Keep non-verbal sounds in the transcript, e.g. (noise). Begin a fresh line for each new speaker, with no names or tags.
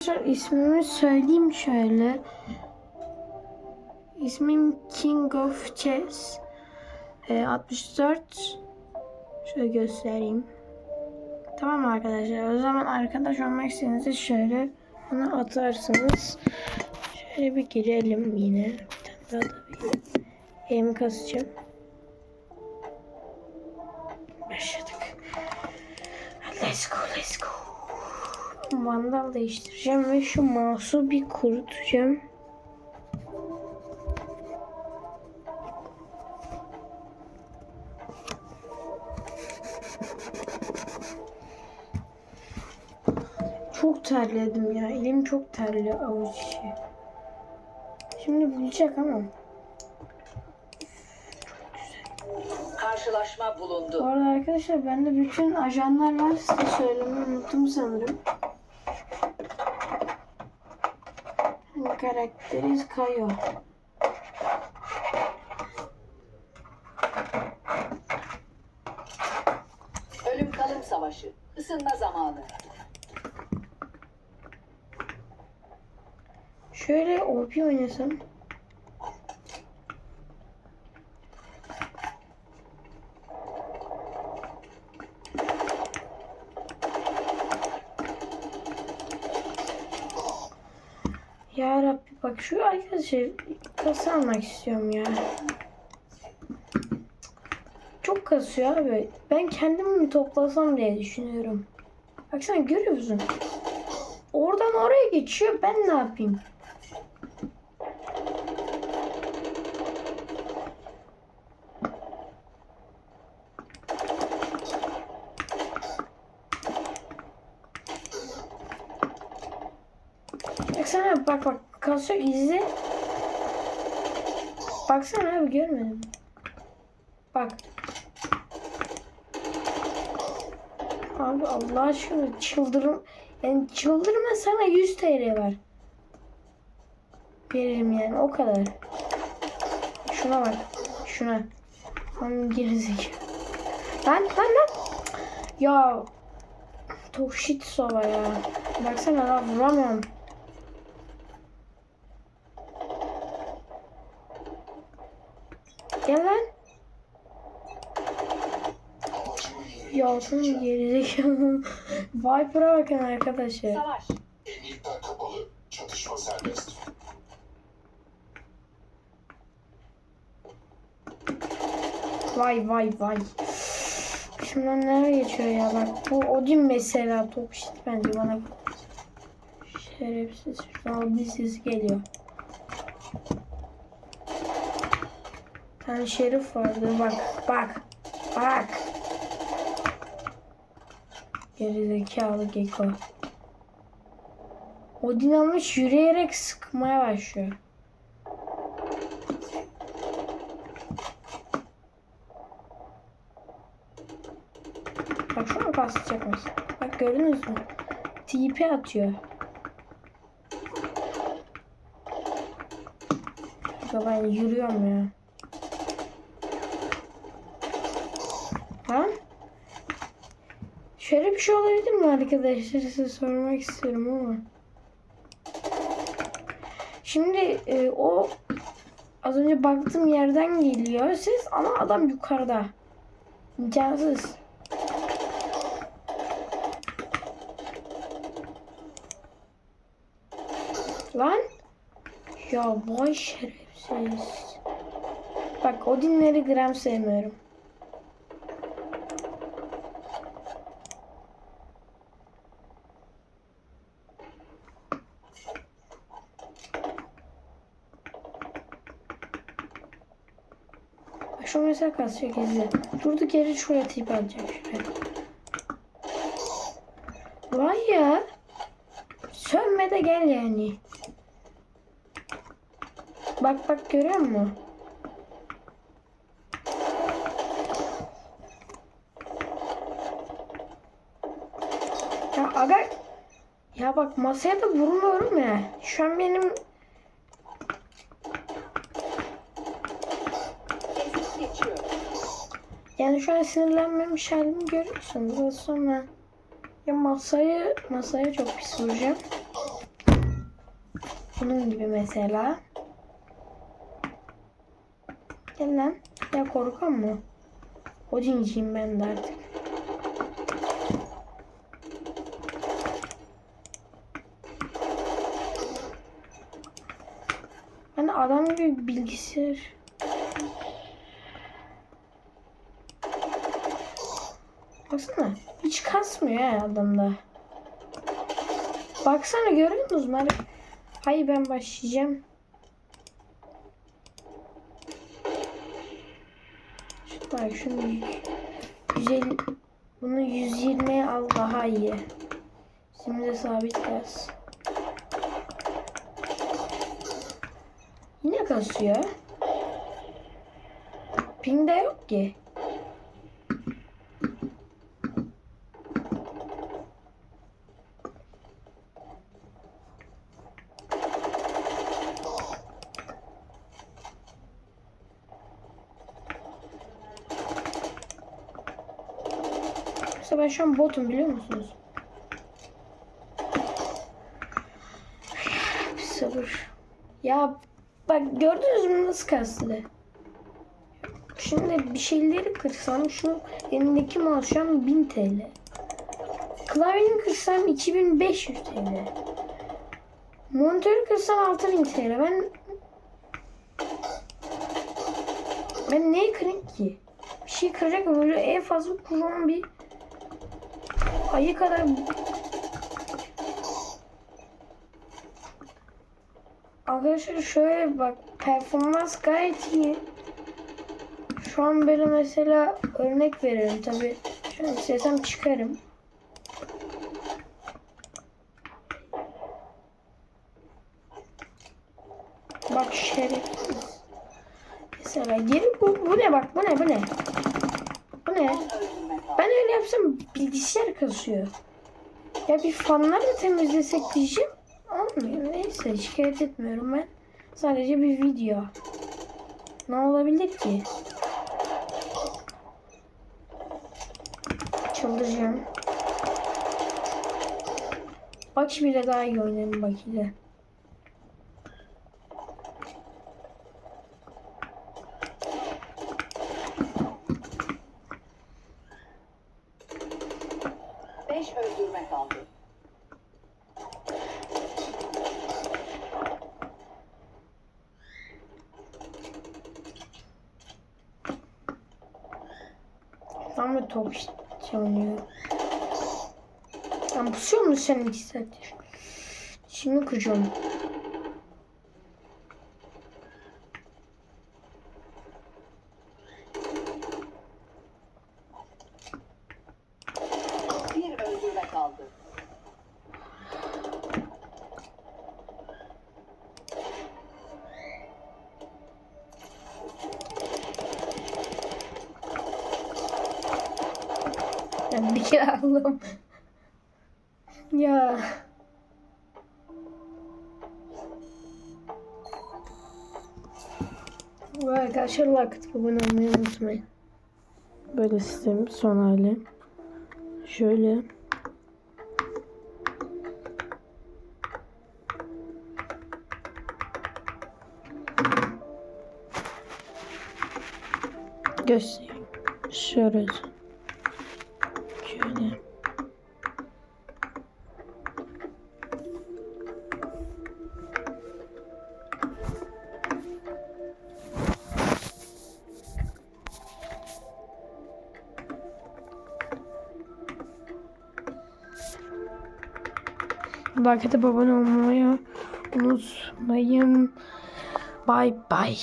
Arkadaşlar ismimi söyleyeyim şöyle. İsmim King of Chess. Ee, 64. Şöyle göstereyim. Tamam arkadaşlar. O zaman arkadaş olmak istediğinizde şöyle bana atarsınız. Şöyle bir girelim yine. Bir tane daha da bir em kasacağım. Başladık. Let's go, let's go. Vandal değiştireceğim ve şu mouse'u bir kurutacağım. Çok terledim ya. Elim çok terli avuç içi. Şimdi bulacak ama.
Karşılaşma
Bu
bulundu.
arada arkadaşlar bende bütün ajanlar var. Size söylemeyi unuttum sanırım. Hani karakteriz Kayo.
Ölüm kalım savaşı. Isınma zamanı.
Şöyle OP oynasam. Bak şu arkadaşlar kasa almak istiyorum ya. Çok kasıyor abi. Ben kendimi mi toplasam diye düşünüyorum. Baksana görüyor musun? Oradan oraya geçiyor. Ben ne yapayım? Bak kasıyor izle. Baksana abi görmedim. Bak. Abi Allah aşkına çıldırım. Yani çıldırma sana 100 TL var. Veririm yani o kadar. Şuna bak. Şuna. Lan gerizekalı. Lan lan lan. Ya. Çok shit sova ya. Baksana lan vuramıyorum. Gel lan. Ya şunun gerizekalı. (laughs) Viper'a bakın arkadaşlar.
Savaş.
Emniyetler kapalı. Çatışma serbest.
Vay vay vay. Şundan nereye geçiyor ya bak. Bu Odin mesela top shit bence bana. Şerefsiz. Şuradan bir ses geliyor. Tane şerif vardı bak bak bak. Gerizekalı Gecko. Odin almış yürüyerek sıkmaya başlıyor. Bak şu an basacak mısın? Bak gördünüz mü? TP atıyor. Ya ben yürüyorum ya. Şöyle bir şey olabilir mi arkadaşlar? Size sormak istiyorum ama. Şimdi e, o az önce baktığım yerden geliyor ses ama adam yukarıda. İmkansız. Lan. Ya vay şerefsiz. Bak Odinleri gram sevmiyorum. Mesela kasacak izle. Durduk yere şuraya tip alacak şuraya. Vay ya. Sönme de gel yani. Bak bak görüyor musun? Ya aga ya bak masaya da vurmuyorum ya. Şu an benim
Ezip geçiyor.
Yani şu an sinirlenmemiş halimi görüyorsunuz. Biraz sonra ya masayı masaya çok pis vuracağım. Bunun gibi mesela. Gel lan. Ya korkan mı? Odinciyim ben de artık. Ben adam gibi bilgisayar. Baksana. Hiç kasmıyor ya adamda. Baksana görüyor musunuz? Mer Hayır ben başlayacağım. Bak şunu 150 bunu 120'ye al daha iyi. Şimdi de sabit gaz. Yine kasıyor. Ping de yok ki. Mesela ben şu an botum biliyor musunuz? Sabır. Ya bak gördünüz mü nasıl kastı? Şimdi bir şeyleri kırsam şu elimdeki mouse şu an 1000 TL. Klavyemi kırsam 2500 TL. Monitörü kırsam 6000 TL. Ben ben neyi kırayım ki? Bir şey kıracak? Böyle en fazla kullanan bir ayı kadar Arkadaşlar şöyle bak performans gayet iyi. Şu an böyle mesela örnek veriyorum tabi. Şu an istesem çıkarım. Bak şerefsiz. Mesela geri bu, bu ne bak bu ne bu ne? Ne? Ben öyle yapsam bilgisayar kasıyor. Ya bir fanları da temizlesek diyeceğim. Olmuyor. Neyse şikayet etmiyorum ben. Sadece bir video. Ne olabilir ki? Çıldıracağım. Bak şimdi daha iyi oynarım bak ile. Tam bir top oynuyor. Ben pusuyor musun sen iki? Şimdi kıracağım. Kere aldım. ya. Bu arkadaşlar like abone olmayı unutmayın. Böyle sistem son hali. Şöyle. Göstereyim. Şöyle. Atıp abone olmayı unutmayın. Bye bye.